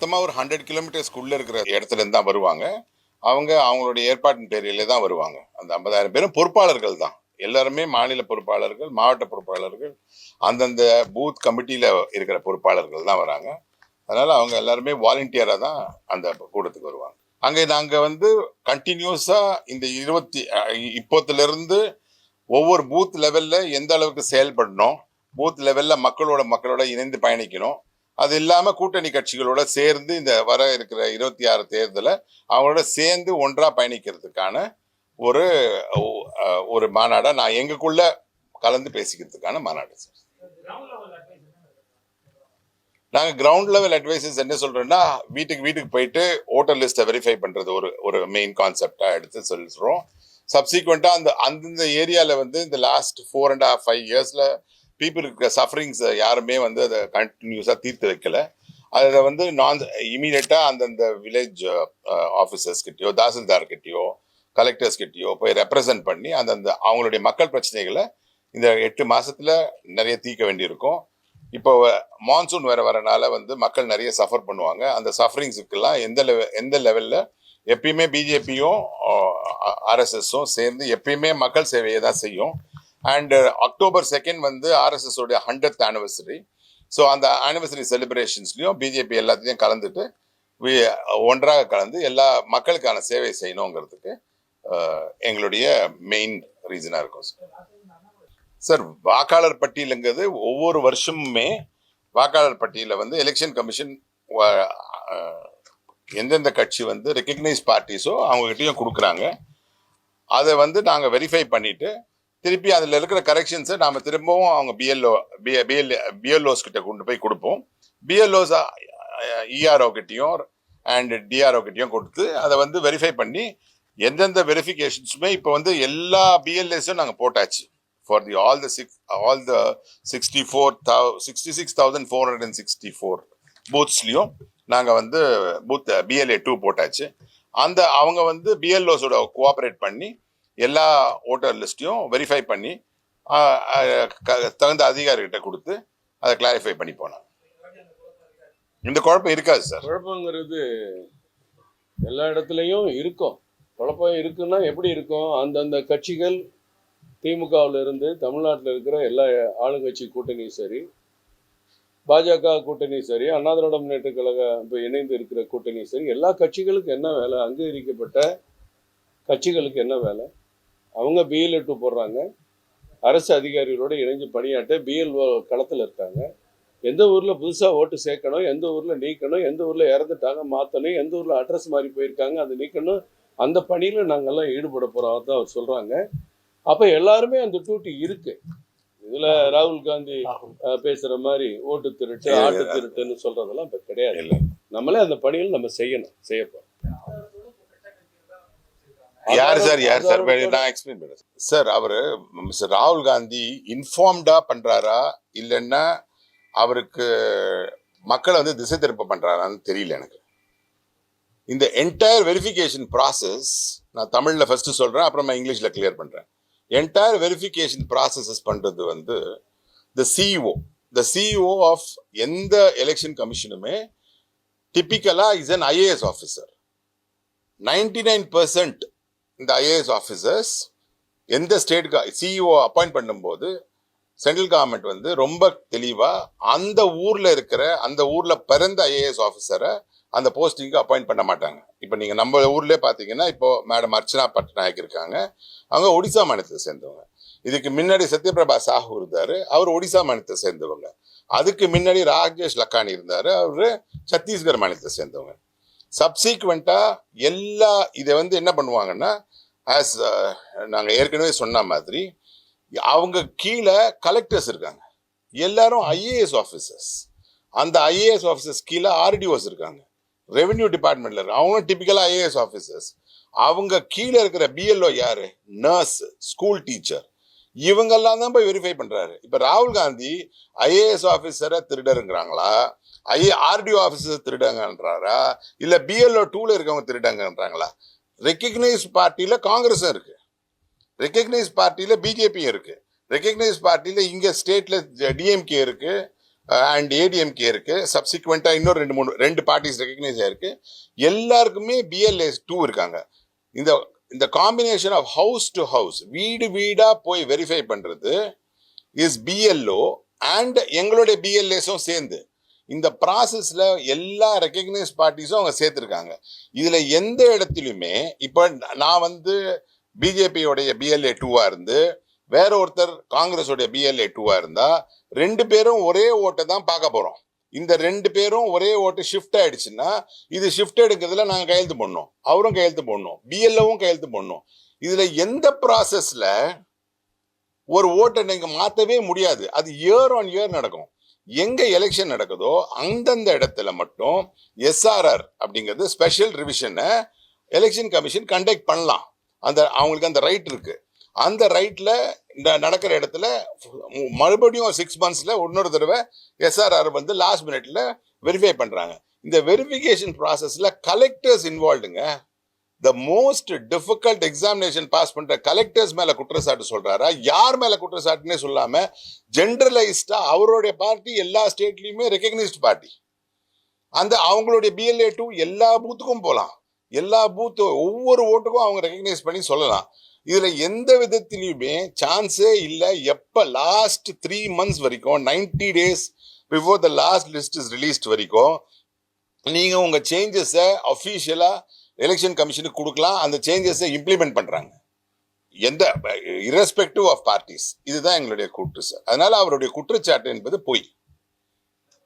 மொத்தமாக ஒரு ஹண்ட்ரட் கிலோமீட்டர்ஸ்க்குள்ளே இருக்கிற இடத்துலேருந்து தான் வருவாங்க. அவங்க அவங்களுடைய ஏற்பாட்டின் பேரிலே தான் வருவாங்க. அந்த ஐம்பதாயிரம் பேரும் பொறுப்பாளர்கள் தான். எல்லாருமே மாநில பொறுப்பாளர்கள் மாவட்ட பொறுப்பாளர்கள் அந்தந்த பூத் கமிட்டியில் இருக்கிற பொறுப்பாளர்கள் தான் வராங்க. அதனால் அவங்க எல்லாருமே வாலண்டியராக தான் அந்த கூட்டத்துக்கு வருவாங்க. அங்கே நாங்கள் வந்து கண்டினியூஸாக இந்த இருபத்தி இப்போத்துலேருந்து ஒவ்வொரு பூத் லெவலில் எந்த அளவுக்கு செயல்படணும் பூத் லெவலில் மக்களோட மக்களோட இணைந்து பயணிக்கணும் அது இல்லாமல் கூட்டணி கட்சிகளோட சேர்ந்து இந்த வர இருக்கிற இருபத்தி ஆறு தேர்தலை அவங்களோட சேர்ந்து ஒன்றாக பயணிக்கிறதுக்கான ஒரு ஒரு மாநாடாக நான் எங்களுக்குள்ள கலந்து பேசிக்கிறதுக்கான மாநாடு சார். நாங்கள் கிரவுண்ட் லெவல் அட்வைசஸ் என்ன சொல்கிறோன்னா வீட்டுக்கு வீட்டுக்கு போயிட்டு ஓட்டர் லிஸ்ட்டை வெரிஃபை பண்ணுறது ஒரு ஒரு மெயின் கான்செப்டாக எடுத்து சொல்லுறோம் சப்சீக்வெண்ட்டாக அந்த அந்தந்த ஏரியாவில் வந்து இந்த last four and half five இயர்ஸில் பீப்புள் இருக்கிற சஃபரிங்ஸை யாருமே வந்து அதை கண்டினியூஸாக தீர்த்து வைக்கல. அதில் வந்து நான் இமீடியட்டாக அந்தந்த வில்லேஜ் ஆஃபீஸர்ஸ் கிட்டயோ தாசில்தார் கிட்டயோ கலெக்டர்ஸ் கிட்டயோ போய் ரெப்ரசன்ட் பண்ணி அந்தந்த அவங்களுடைய மக்கள் பிரச்சனைகளை இந்த எட்டு மாதத்தில் நிறைய தீர்க்க வேண்டியிருக்கும். இப்போ மான்சூன் வேற வரனால வந்து மக்கள் நிறைய சஃபர் பண்ணுவாங்க. அந்த சஃபரிங்ஸுக்கெல்லாம் எந்த லெவல் எந்த லெவலில் எப்பயுமே பிஜேபியும் ஆர்எஸ்எஸும் சேர்ந்து எப்பயுமே மக்கள் சேவையை தான் செய்யும். அண்டு அக்டோபர் செகண்ட் வந்து ஆர்எஸ்எஸ் உடைய ஆனிவர்சரி ஸோ அந்த ஆனிவர்சரி செலிப்ரேஷன்ஸ்லையும் பிஜேபி எல்லாத்தையும் கலந்துட்டு ஒன்றாக கலந்து எல்லா மக்களுக்கான சேவை செய்யணுங்கிறதுக்கு எங்களுடைய மெயின் ரீசனாக இருக்கும் சார் சார் வாக்காளர் பட்டியலுங்கிறது ஒவ்வொரு வருஷமுமே வாக்காளர் பட்டியலில் வந்து எலெக்ஷன் கமிஷன் எந்தெந்த கட்சி வந்து ரெக்கக்னைஸ் பார்ட்டிஸோ அவங்ககிட்டயும் கொடுக்குறாங்க. அதை வந்து நாங்கள் வெரிஃபை பண்ணிவிட்டு திருப்பி அதில் இருக்கிற கரெக்ஷன்ஸை நாம் திரும்பவும் அவங்க பிஎல்ஓ பிஎல் பிஎல்ஓஸ் கிட்ட கொண்டு போய் கொடுப்போம். பிஎல்ஓஸ் இஆர்ஓ கிட்டேயும் அண்ட் டிஆர்ஓ கிட்டேயும் கொடுத்து அதை வந்து வெரிஃபை பண்ணி எந்தெந்த வெரிஃபிகேஷன்ஸுமே இப்போ வந்து எல்லா பிஎல்எஸும் நாங்கள் போட்டாச்சு for the all the six all the sixty four thou sixty six thousand four hundred and sixty four பூத்ஸ்லையும் நாங்கள் வந்து பூத் பிஎல்ஏ டூ போட்டாச்சு. அந்த அவங்க வந்து பிஎல்ஓஸோட கோஆப்ரேட் பண்ணி எல்லா ஓட்டர் லிஸ்ட்டையும் வெரிஃபை பண்ணி க- தகுந்த அதிகாரிகிட்ட கொடுத்து அதை கிளாரிஃபை பண்ணி போனாங்க. இந்த குழப்பம் இருக்காது சார். குழப்பங்கிறது எல்லா இடத்துலையும் இருக்கும். குழப்பம் இருக்குன்னா எப்படி இருக்கும்? அந்தந்த கட்சிகள் திமுகவில் இருந்து தமிழ்நாட்டில் இருக்கிற எல்லா ஆளுங்கட்சி கூட்டணியும் சரி பாஜக கூட்டணி சரி அண்ணா திராவிட முன்னேற்ற கழக இப்போ இணைந்து இருக்கிற கூட்டணி சரி எல்லா கட்சிகளுக்கும் என்ன வேலை? அங்கீகரிக்கப்பட்ட கட்சிகளுக்கு என்ன வேலை? அவங்க பிஎல்ஏ டூ போடுறாங்க. அரசு அதிகாரிகளோட இணைஞ்சு பணியாற்ற பிஎல்ஓ களத்தில் இருக்காங்க. எந்த ஊரில் புதுசாக ஓட்டு சேர்க்கணும் எந்த ஊரில் நீக்கணும் எந்த ஊரில் இறந்துட்டாங்க மாற்றணும் எந்த ஊரில் அட்ரஸ் மாறி போயிருக்காங்க அதை நீக்கணும் அந்த பணியில் நாங்கள்லாம் ஈடுபட போகிறோம் தான் அவர் சொல்கிறாங்க அப்போ எல்லாருமே அந்த டியூட்டி இருக்கு. இதில் ராகுல் காந்தி பேசுற மாதிரி ஓட்டு திருட்டு ஆட்டு. திருட்டுன்னு சொல்றதெல்லாம் இப்போ கிடையாது. இல்லை. நம்மளே அந்த பணியில் நம்ம செய்யணும் செய்யப்போம் யார் சார்? யார் சார்? நான் எக்ஸ்பிளைன் பண்ணுறேன் சார். அவர் மிஸ்டர் ராகுல் காந்தி இன்ஃபார்ம்டா பண்றாரா? இல்லைன்னா அவருக்கு மக்களை வந்து திசை திருப்ப பண்றாரான்னு தெரியல எனக்கு. இந்த என்டையர் வெரிஃபிகேஷன் ப்ராசஸ் நான் தமிழ்ல ஃபர்ஸ்ட் சொல்றேன் அப்புறமா இங்கிலீஷ்ல கிளியர் பண்றேன். என்டையர் வெரிஃபிகேஷன் ப்ராசஸஸ் பண்றது வந்து the CEO the CEO of எந்த எலெக்ஷன் கமிஷனுமே டிப்பிக்கலா is an IAS officer ninety nine percent இந்த ஐஏஎஸ் ஆஃபீஸர்ஸ் எந்த ஸ்டேட் சிஇஓ அப்பாயிண்ட் பண்ணும்போது சென்ட்ரல் கவர்மெண்ட் வந்து ரொம்ப தெளிவாக அந்த ஊரில் இருக்கிற அந்த ஊரில் பிறந்த ஐஏஎஸ் ஆஃபீஸரை அந்த போஸ்டிங்க்கு அப்பாயிண்ட் பண்ண மாட்டாங்க. இப்போ நீங்கள் நம்ம ஊர்லேயே பார்த்தீங்கன்னா இப்போ மேடம் அர்ச்சனா பட்நாயக் இருக்காங்க. அவங்க ஒடிசா மாநிலத்தை சேர்ந்தவங்க. இதுக்கு முன்னாடி சத்யபிரபா சாஹூ இருந்தார் அவர் ஒடிசா மாநிலத்தை சேர்ந்தவங்க. அதுக்கு முன்னாடி ராஜேஷ் லக்கானி இருந்தார் அவர் சத்தீஸ்கர் மாநிலத்தை சேர்ந்தவங்க. சப்சீக்வெண்ட்டாக எல்லா இதை வந்து என்ன பண்ணுவாங்கன்னா ஆஸ் uh, நாங்கள் ஏற்கனவே சொன்ன மாதிரி அவங்க கீழே கலெக்டர்ஸ் இருக்காங்க. எல்லாரும் ஐஏஎஸ் ஆஃபீஸர்ஸ் அந்த ஐஏஎஸ் ஆஃபீஸர்ஸ் கீழே ஆர்டிஓஸ் இருக்காங்க. ரெவென்யூ டிபார்ட்மெண்ட்ல இருக்கு அவங்களும் டிபிக்கலாக ஐஏஎஸ் ஆஃபீஸர்ஸ் அவங்க கீழே இருக்கிற பிஎல்ஓ யாரு? நர்ஸ் ஸ்கூல் டீச்சர் இவங்கெல்லாம் தான் போய் வெரிஃபை பண்றாரு. இப்ப ராகுல் காந்தி ஐஏஎஸ் ஆஃபீஸரை திருடருங்கிறாங்களா? ஐஏ ஆர்டிஓ ஆஃபீஸர் திருடங்கன்றாரா? இல்ல பிஎல்ஓ டூல இருக்கவங்க திருடங்கன்றாங்களா? ரெக்கக்னைஸ் பார்ட்டியில் காங்கிரஸும் இருக்கு. ரெக்கக்னைஸ் பார்ட்டியில் பிஜேபியும் இருக்கு. ரெக்கக்னைஸ் பார்ட்டியில் இங்கே ஸ்டேட்டில் டிஎம்கே இருக்கு அண்ட் ஏடிஎம்கே இருக்கு. சப்சிக்வெண்ட்டாக இன்னும் ரெண்டு மூணு ரெண்டு பார்ட்டிஸ் ரெக்கக்னைஸ் ஆயிருக்கு. எல்லாருக்குமே பிஎல்ஏ டூ இருக்காங்க. இந்த இந்த combination of house to house வீடு வீடாக போய் வெரிஃபை பண்ணுறது இஸ் பிஎல்ஓ அண்ட் எங்களுடைய பிஎல்ஏஸும் சேர்ந்து. இந்த ப்ராசஸில் எல்லா ரெக்கக்னைஸ் பார்ட்டிஸும் அவங்க சேர்த்துருக்காங்க. இதில் எந்த இடத்துலையுமே இப்போ நான் வந்து பிஜேபியோடைய பிஎல்ஏ டூவாக இருந்து வேற ஒருத்தர் காங்கிரஸோடைய பிஎல்ஏ டூவாக இருந்தால் ரெண்டு பேரும் ஒரே ஓட்டை தான் பார்க்க போகிறோம் இந்த ரெண்டு பேரும் ஒரே ஓட்டு ஷிஃப்ட் ஆயிடுச்சுன்னா இது ஷிஃப்ட் எடுக்கிறதுல நாங்கள் கையெழுத்து போடணும். அவரும் கையெழுத்து போடணும். பிஎல்ஓவும் கையெழுத்து போடணும். இதில் எந்த ப்ராசஸில் ஒரு ஓட்டை நீங்கள் மாற்றவே முடியாது. அது இயர் ஆன் இயர் நடக்கும். எங்க எலெக்ஷன் நடக்குதோ அந்தந்த இடத்துல மட்டும் எஸ்ஆர்ஆர் அப்படிங்கிறது ஸ்பெஷல் ரிவிஷனை எலெக்ஷன் கமிஷன் கண்டக்ட் பண்ணலாம். அந்த அவங்களுக்கு அந்த ரைட் இருக்கு. அந்த ரைட்ல இந்த நடக்கிற இடத்துல மறுபடியும் சிக்ஸ் மந்த்ஸ்ல இன்னொரு தடவை எஸ்ஆர்ஆர் வந்து லாஸ்ட் மினிட்ல வெரிஃபை பண்றாங்க. இந்த வெரிஃபிகேஷன் ப்ராசஸ்ல collectors இன்வால்வ்டுங்க the most difficult examination pass பண்ற கலெக்டர்ஸ் மேல குற்றச்சாட்டு சொல்றாரா? யார் மேல குற்றச்சாட்டுன்னே சொல்லாம ஜென்ரலைஸ்டா அவருடைய பார்ட்டி எல்லா ஸ்டேட்லயுமே ரெக்கக்னைஸ்ட் பார்ட்டி அந்த அவங்களுடைய பிஎல்ஏ டூ எல்லா பூத்துக்கும் போகலாம் எல்லா பூத்து ஒவ்வொரு ஓட்டுக்கும் அவங்க ரெக்கக்னைஸ் பண்ணி சொல்லலாம். இதுல எந்த விதத்திலையுமே சான்ஸே இல்லை. எப்ப லாஸ்ட் த்ரீ மந்த்ஸ் வரைக்கும் 90 days before the last list is released வரைக்கும் நீங்க உங்க சேஞ்சஸை அஃபீஷியலா எலெக்ஷன் கமிஷனுக்கு கொடுக்கலாம். அந்த சேஞ்சஸை இம்ப்ளிமெண்ட் பண்றாங்க. எந்த இரஸ்பெக்டிவ் ஆஃப் பார்ட்டிஸ் இதுதான் எங்களுடைய கூற்று சார் அதனால அவருடைய குற்றச்சாட்டு என்பது பொய்.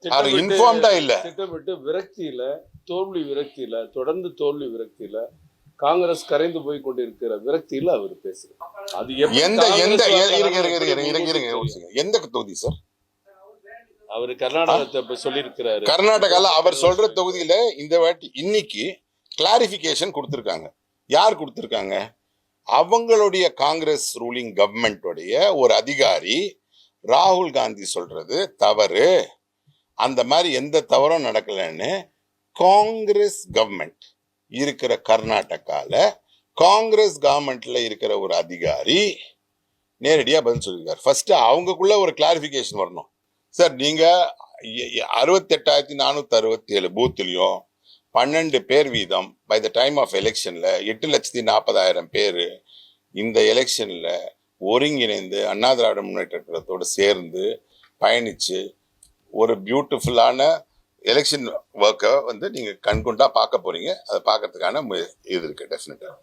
அவர் இன்ஃபார்ம்டா இல்ல. திட்டமிட்டு விரக்தியில தோல்வி விரக்தியில தொடர்ந்து தோல்வி விரக்தியில காங்கிரஸ் கரைந்து போய் கொண்டிருக்கிற விரக்தியில அவர் பேசுறாரு. அது எந்த எந்த. எந்த தொகுதி சார் அவர் கர்நாடகத்தை சொல்லியிருக்கிறாரு. கர்நாடகால அவர் சொல்ற தொகுதியில இந்த வாட்டி இன்னைக்கு கிளாரிஃபிகேஷன் கொடுத்துருக்காங்க. யார் கொடுத்துருக்காங்க? அவங்களுடைய காங்கிரஸ் ரூலிங் கவர்மெண்ட்டுடைய ஒரு அதிகாரி ராகுல் காந்தி சொல்றது தவறு. அந்த மாதிரி எந்த தவறும் நடக்கலைன்னு காங்கிரஸ் கவர்மெண்ட் இருக்கிற கர்நாடகாவில் காங்கிரஸ் கவர்மெண்ட்ல இருக்கிற ஒரு அதிகாரி நேரடியாக பதில் சொல்லியிருக்காரு. ஃபர்ஸ்ட் அவங்கக்குள்ள ஒரு கிளாரிஃபிகேஷன் வரணும். சார் நீங்க அறுபத்தெட்டாயிரத்தி நானூற்றி அறுபத்தி ஏழு பூத்துலையும் பன்னெண்டு பேர் வீதம் பை த டைம் ஆஃப் எலெக்ஷனில் எட்டு லட்சத்தி நாற்பதாயிரம் பேர் இந்த எலெக்ஷனில் ஒருங்கிணைந்து அண்ணா திராவிட முன்னேற்ற கழகத்தோடு சேர்ந்து பயணித்து ஒரு பியூட்டிஃபுல்லான எலெக்ஷன் ஒர்க்கை வந்து நீங்கள் கண்கொண்டா பார்க்க போகிறீங்க அதை பார்க்கறதுக்கான மு- இது இருக்குது டெஃபினட்டாக